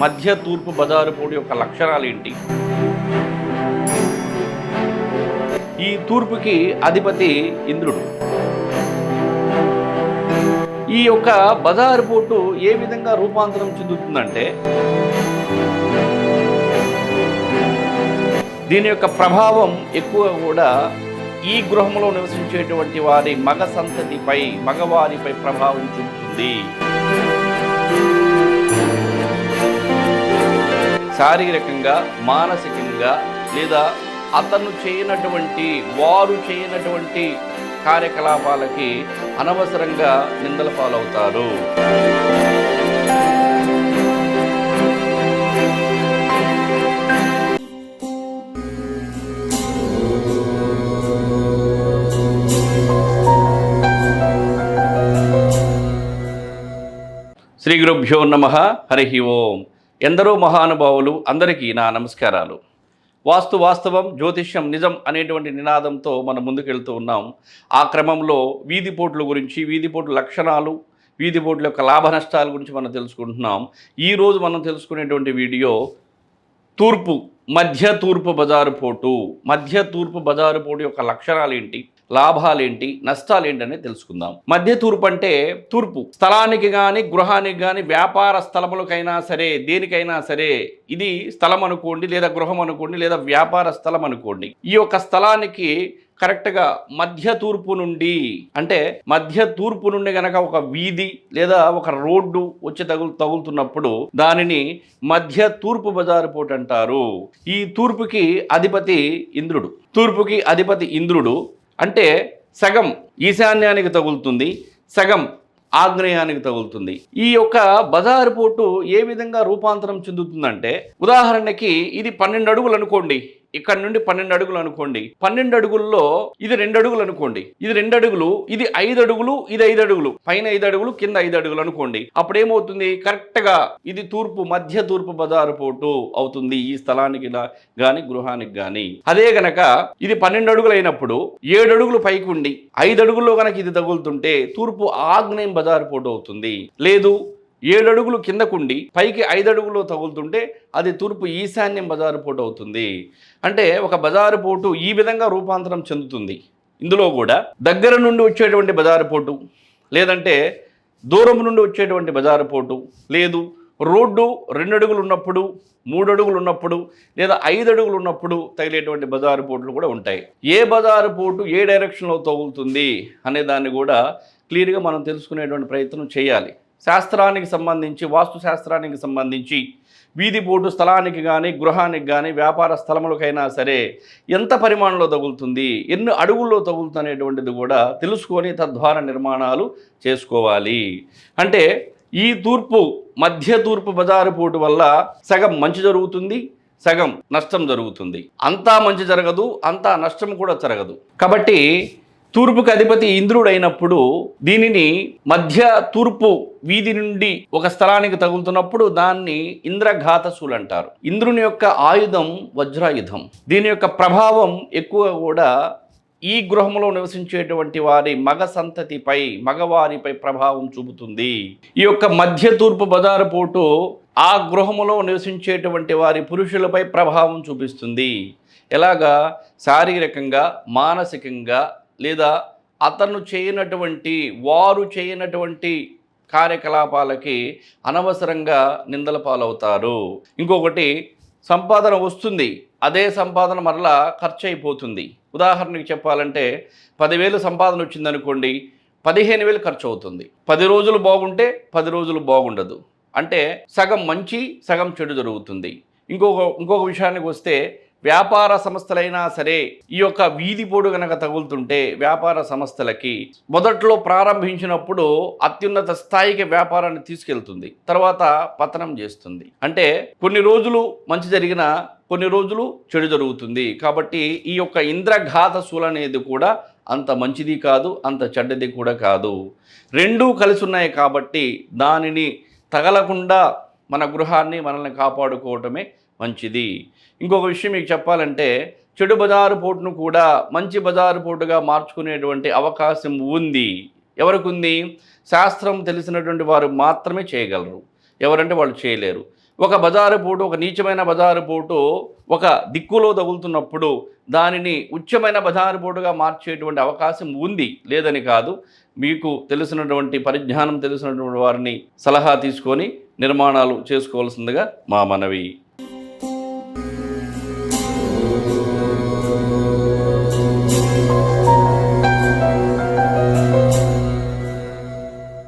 మధ్య తూర్పు బజారు పోటు యొక్క లక్షణాలు ఏంటి? ఈ తూర్పుకి అధిపతి ఇంద్రుడు. ఈ యొక్క బజారు పోటు ఏ విధంగా రూపాంతరం చెందుతుందంటే దీని యొక్క ప్రభావం ఎక్కువ కూడా ఈ గృహంలో నివసించేటువంటి వారి మగ సంతతిపై మగవారిపై ప్రభావం చూపుతుంది. శారీరకంగా మానసికంగా లేదా అతను చేయనటువంటి వారు చేయనటువంటి కార్యకలాపాలకి అనవసరంగా నిందల పాలవుతారు. శ్రీ గురుభ్యో నమ. హరి ఓం. ఎందరో మహానుభావులు అందరికీ నా నమస్కారాలు. వాస్తు వాస్తవం జ్యోతిష్యం నిజం అనేటువంటి నినాదంతో మనం ముందుకెళ్తూ ఉన్నాం. ఆ క్రమంలో వీధిపోట్ల గురించి వీధిపోట్ల లక్షణాలు వీధిపోట్ల యొక్క లాభ నష్టాల గురించి మనం తెలుసుకుంటున్నాం. ఈరోజు మనం తెలుసుకునేటువంటి వీడియో తూర్పు మధ్య తూర్పు బజారు పోటు మధ్య తూర్పు బజారు పోటు యొక్క లక్షణాలు ఏంటి లాభాలేంటి? నష్టాలేంటి అనేది తెలుసుకుందాం. మధ్య తూర్పు అంటే తూర్పు. స్థలానికి కానీ గృహానికి కానీ వ్యాపార స్థలములకైనా సరే దేనికైనా సరే ఇది స్థలం అనుకోండి లేదా గృహం అనుకోండి లేదా వ్యాపార స్థలం అనుకోండి. ఈ యొక్క స్థలానికి కరెక్ట్గా మధ్య తూర్పు నుండి అంటే మధ్య తూర్పు నుండి గనక ఒక వీధి లేదా ఒక రోడ్డు వచ్చి తగులు తగులుతున్నప్పుడు దానిని మధ్య తూర్పు బజారు పోటు అంటారు. ఈ తూర్పుకి అధిపతి ఇంద్రుడు. తూర్పుకి అధిపతి ఇంద్రుడు అంటే సగం ఈశాన్యానికి తగులుతుంది. సగం ఆగ్నేయానికి తగులుతుంది. ఈ యొక్క బజారు పోటు ఏ విధంగా రూపాంతరం చెందుతుందంటే ఉదాహరణకి ఇది పన్నెండు అడుగులు అనుకోండి. ఇక్కడ నుండి పన్నెండు అడుగులు అనుకోండి. పన్నెండు అడుగుల్లో ఇది రెండు అడుగులు అనుకోండి. ఇది రెండు అడుగులు ఇది ఐదు అడుగులు ఇది ఐదు అడుగులు పైన ఐదు అడుగులు కింద ఐదు అడుగులు అనుకోండి. అప్పుడు ఏమవుతుంది కరెక్ట్గా ఇది తూర్పు మధ్య తూర్పు బజారు పోటు అవుతుంది ఈ స్థలానికి గాని గృహానికి గాని. అదే గనక ఇది పన్నెండు అడుగులు అయినప్పుడు ఏడు అడుగులు పైకి ఉండి ఐదు అడుగుల్లో గనక ఇది తగులుతుంటే తూర్పు ఆగ్నేయం బజారు పోటు అవుతుంది. లేదు ఏడు అడుగులు కిందకుండి పైకి ఐదు అడుగులు తగులుతుంటే అది తూర్పు ఈశాన్యం బజారు పోటు అవుతుంది. అంటే ఒక బజారు పోటు ఈ విధంగా రూపాంతరం చెందుతుంది. ఇందులో కూడా దగ్గర నుండి వచ్చేటువంటి బజారు పోటు లేదంటే దూరం నుండి వచ్చేటువంటి బజారు పోటు లేదు రోడ్డు రెండు అడుగులు ఉన్నప్పుడు మూడు అడుగులు ఉన్నప్పుడు లేదా ఐదు అడుగులు ఉన్నప్పుడు తగిలేటువంటి బజారు పోట్లు కూడా ఉంటాయి. ఏ బజారు పోటు ఏ డైరెక్షన్లో తగులుతుంది అనే దాన్ని కూడా క్లియర్గా మనం తెలుసుకునేటువంటి ప్రయత్నం చేయాలి. శాస్త్రానికి సంబంధించి వాస్తు శాస్త్రానికి సంబంధించి వీధి పోటు స్థలానికి కానీ గృహానికి కానీ వ్యాపార స్థలములకైనా సరే ఎంత పరిమాణంలో తగులుతుంది ఎన్ని అడుగుల్లో తగులుతుంది అనేటువంటిది కూడా తెలుసుకొని తద్వారా నిర్మాణాలు చేసుకోవాలి. అంటే ఈ తూర్పు మధ్య తూర్పు బజారు పోటు వల్ల సగం మంచి జరుగుతుంది సగం నష్టం జరుగుతుంది. అంతా మంచి జరగదు అంతా నష్టం కూడా జరగదు. కాబట్టి తూర్పుకి అధిపతి ఇంద్రుడైనప్పుడు దీనిని మధ్య తూర్పు వీధి నుండి ఒక స్థలానికి తగులుతున్నప్పుడు దాన్ని ఇంద్రఘాతసులు అంటారు. ఇంద్రుని యొక్క ఆయుధం వజ్రాయుధం. దీని యొక్క ప్రభావం ఎక్కువ కూడా ఈ గృహంలో నివసించేటువంటి వారి మగ సంతతిపై మగవారిపై ప్రభావం చూపుతుంది. ఈ యొక్క మధ్య తూర్పు బజారు పోటు ఆ గృహములో నివసించేటువంటి వారి పురుషులపై ప్రభావం చూపిస్తుంది. ఎలాగా? శారీరకంగా మానసికంగా లేదా అతను చేయనటువంటి వారు చేయనటువంటి కార్యకలాపాలకి అనవసరంగా నిందల పాలవుతారు. ఇంకొకటి సంపాదన వస్తుంది అదే సంపాదన మరలా ఖర్చు అయిపోతుంది ఉదాహరణకి చెప్పాలంటే పదివేలు సంపాదన వచ్చిందనుకోండి పదిహేను వేలు ఖర్చు అవుతుంది పది రోజులు బాగుంటే పది రోజులు బాగుండదు. అంటే సగం మంచి సగం చెడు జరుగుతుంది. ఇంకొక ఇంకొక విషయానికి వస్తే వ్యాపార సంస్థలైనా సరే ఈ యొక్క వీధి పోడు గనక తగులుతుంటే వ్యాపార సంస్థలకి మొదట్లో ప్రారంభించినప్పుడు అత్యున్నత స్థాయికి వ్యాపారాన్ని తీసుకెళ్తుంది. తర్వాత పతనం చేస్తుంది. అంటే కొన్ని రోజులు మంచి జరిగిన కొన్ని రోజులు చెడు జరుగుతుంది. కాబట్టి ఈ యొక్క ఇంద్రఘాత శూల అనేది కూడా అంత మంచిది కాదు అంత చెడ్డది కూడా కాదు. రెండూ కలిసి ఉన్నాయి కాబట్టి దానిని తగలకుండా మన గృహాన్ని మనల్ని కాపాడుకోవటమే మంచిది. ఇంకొక విషయం మీకు చెప్పాలంటే చెడు బజారు పోటును కూడా మంచి బజారు పోటుగా మార్చుకునేటువంటి అవకాశం ఉంది. ఎవరికి ఉంది శాస్త్రం తెలిసినటువంటి వారు మాత్రమే చేయగలరు. ఎవరంటే వాళ్ళు చేయలేరు. ఒక బజారు పోటు ఒక నీచమైన బజారు పోటు ఒక దిక్కులో తగులుతున్నప్పుడు దానిని ఉచ్చమైన బజారు పోటుగా మార్చేటువంటి అవకాశం ఉంది. లేదని కాదు మీకు తెలిసినటువంటి పరిజ్ఞానం తెలిసినటువంటి వారిని సలహా తీసుకొని నిర్మాణాలు చేసుకోవాల్సిందిగా మా మనవి.